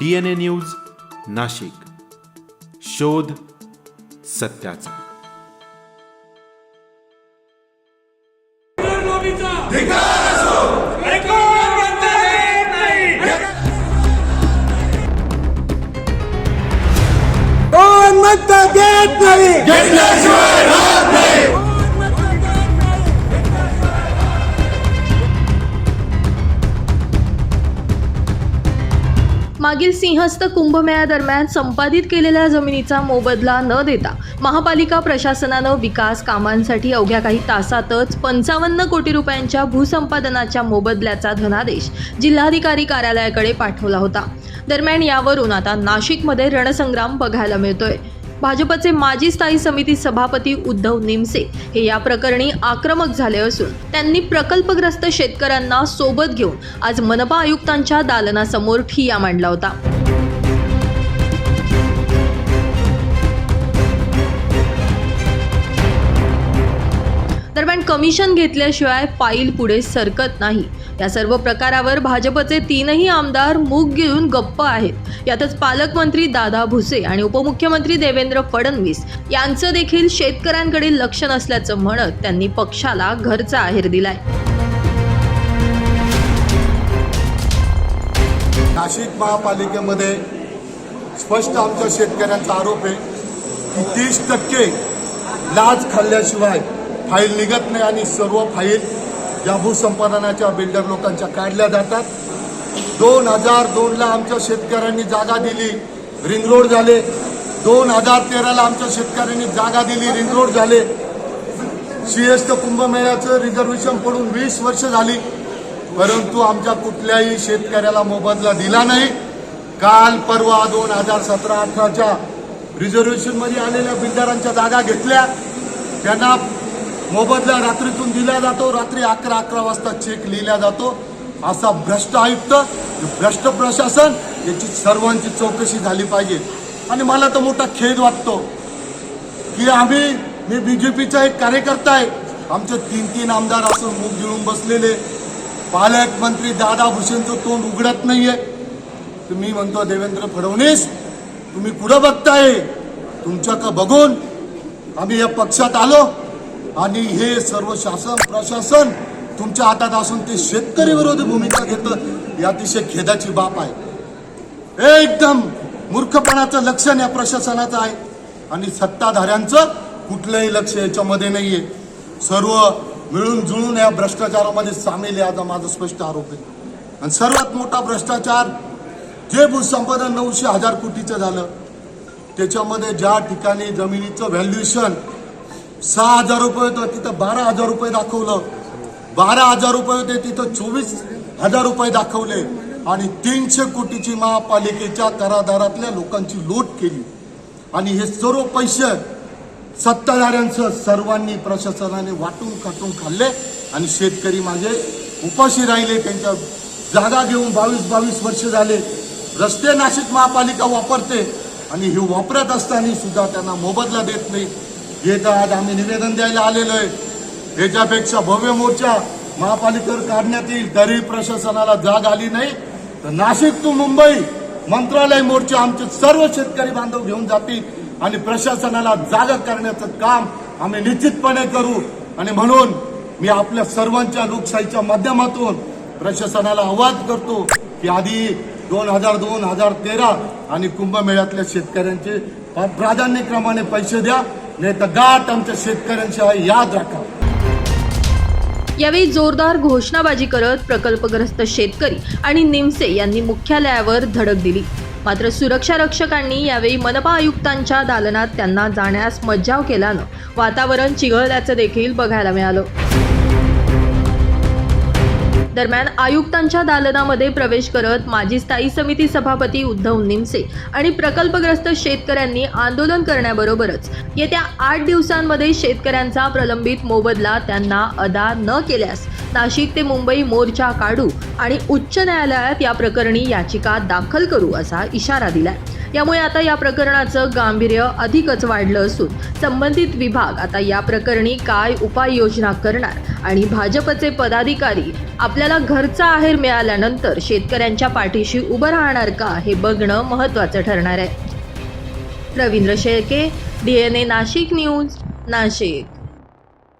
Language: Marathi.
DNA news Nashik. शोध सत्याचा. कोण मत देत नाही? मागील सिंहस्थ कुंभमेळ्यादरम्यान संपादित केलेल्या जमिनीचा मोबदला न देता महापालिका प्रशासनानं विकास कामांसाठी अवघ्या काही तासातच पंचावन्न कोटी रुपयांच्या भूसंपादनाच्या मोबदल्याचा धनादेश जिल्हाधिकारी कार्यालयाकडे पाठवला होता. दरम्यान यावरून आता नाशिकमध्ये रणसंग्राम बघायला मिळतोय. भाजपचे माजी स्थायी समिती सभापती उद्धव निमसे हे या प्रकरणी आक्रमक झाले असून त्यांनी प्रकल्पग्रस्त शेतकऱ्यांना सोबत घेऊन आज मनपा आयुक्तांच्या दालनासमोर ठिया मांडला होता. दरम्यान कमिशन घेतल्याशिवाय फाईल पुढे सरकत नाही. या सर्व प्रकारावर भाजपचे तीनही आमदार मूग गिळून गप्प आहेत. यातच पालकमंत्री दादा भुसे आणि उपमुख्यमंत्री देवेंद्र फडणवीस यांचं देखील शेतकऱ्यांकडे लक्ष नसल्याचं म्हणत त्यांनी पक्षाला घरचा आहेर दिलाय. नाशिक महापालिकेमध्ये स्पष्ट आमच्या शेतकऱ्यांचा आरोप आहे की तीस टक्के लाच खाल्ल्याशिवाय फाईल निघत नाही आणि सर्व फाईल या भूसंपादनाच्या बिल्डर लोकांच्या काढल्या जातात. दोन हजार दोनला आमच्या शेतकऱ्यांनी जागा दिली रिंग रोड झाले. दोन हजार तेराला आमच्या शेतकऱ्यांनी जागा दिली रिंग रोड झाले. सिंहस्थ कुंभमेळ्याचं रिझर्वेशन पडून वीस वर्ष झाली. परंतु आमच्या कुठल्याही शेतकऱ्याला मोबदला दिला नाही. काल परवा दोन हजार सतरा अठराच्या रिझर्वेशनमध्ये आलेल्या बिल्डरांच्या जागा घेतल्या. त्यांना मोबदला रात्रीतून दिला जातो. रात्री अकरा अकरा वाजता चेक लिहिला जातो. असा भ्रष्ट आयुक्त भ्रष्ट प्रशासन याची सर्वांची चौकशी झाली पाहिजे. आणि मला तर मोठा खेद वाटतो की आम्ही मी बी जे पीचा एक कार्यकर्ता आहे. आमचे तीन तीन आमदार असून मुख गिळून बसलेले. पालकमंत्री दादा भुसेंचं तोंड उघडत नाहीये. तुम्ही म्हणतो देवेंद्र फडणवीस तुम्ही कुठं बघताय. तुमच्याकडं बघून आम्ही या पक्षात आलो. आणि हे सर्व शासन प्रशासन तुमच्या हातात असून ते शेतकरी विरोधी भूमिका घेतं ही अतिशय खेदाची बाब आहे. एकदम मूर्खपणाचं लक्षण या प्रशासनाचं आहे. आणि सत्ताधाऱ्यांचं कुठलंही लक्ष याच्यामध्ये नाहीये. सर्व मिळून जुळून या भ्रष्टाचारामध्ये सामील आहे आता माझा स्पष्ट आरोप आहे. आणि सर्वात मोठा भ्रष्टाचार जे भूसंपादन नऊशे हजार कोटीचं झालं त्याच्यामध्ये ज्या ठिकाणी जमिनीचं व्हॅल्युएशन सहा हजार रुपये होतं तिथं बारा हजार रुपये दाखवलं. बारा हजार रुपये होते तिथं चोवीस हजार रुपये दाखवले. आणि तीनशे कोटीची महापालिकेच्या कराधारातल्या लोकांची लूट केली. आणि हे सर्व पैसे सत्ताधाऱ्यांचं सर्वांनी प्रशासनाने वाटून काटून खाल्ले. आणि शेतकरी माझे उपाशी राहिले त्यांच्या जागा घेऊन बावीस बावीस वर्ष झाले. रस्ते नाशिक महापालिका वापरते आणि हे वापरत असताना सुद्धा त्यांना मोबदला देत नाही. येत आज आम्ही निवेदन द्यायला आलेलो आहे. याच्यापेक्षा भव्य मोर्चा महापालिकेवर काढण्यात येईल. तरी प्रशासनाला जाग आली नाही. तर नाशिक टू मुंबई मंत्रालय मोर्चा आमचे सर्व शेतकरी बांधव घेऊन जातील आणि प्रशासनाला जागा करण्याचं काम आम्ही निश्चितपणे करू. आणि म्हणून मी आपल्या सर्वांच्या लोकशाहीच्या माध्यमातून प्रशासनाला आवाज करतो की आधी दोन हजार दोन हजार तेरा आणि कुंभमेळ्यातल्या शेतकऱ्यांचे प्राधान्यक्रमाने पैसे द्या. नाही तर गाठ आमच्या शेतकऱ्यांची याद राखा. यावेळी जोरदार घोषणाबाजी करत प्रकल्पग्रस्त शेतकरी आणि निमसे यांनी मुख्यालयावर धडक दिली. मात्र सुरक्षा रक्षकांनी यावेळी मनपा आयुक्तांच्या दालनात त्यांना जाण्यास मज्जाव केल्यानं वातावरण चिघळल्याचं देखील बघायला मिळालं. दरम्यान आयुक्तांच्या दालनामध्ये प्रवेश करत माजी स्थायी समिती सभापती उद्धव निमसे आणि प्रकल्पग्रस्त शेतकऱ्यांनी आंदोलन करण्याबरोबरच येत्या आठ दिवसांमध्ये शेतकऱ्यांचा प्रलंबित मोबदला त्यांना अदा न केल्यास नाशिक ते मुंबई मोर्चा काढू आणि उच्च न्यायालयात या प्रकरणी याचिका दाखल करू असा इशारा दिलाय. यामुळे आता या प्रकरणाचं गांभीर्य अधिकच वाढलं असून संबंधित विभाग आता या प्रकरणी काय उपाययोजना करणार आणि भाजपचे पदाधिकारी आपल्याला घरचा आहेर मिळाल्यानंतर शेतकऱ्यांच्या पाठीशी उभं राहणार का हे बघणं महत्त्वाचं ठरणार आहे. Ravindra Shelke D N A Nashik news Nashik.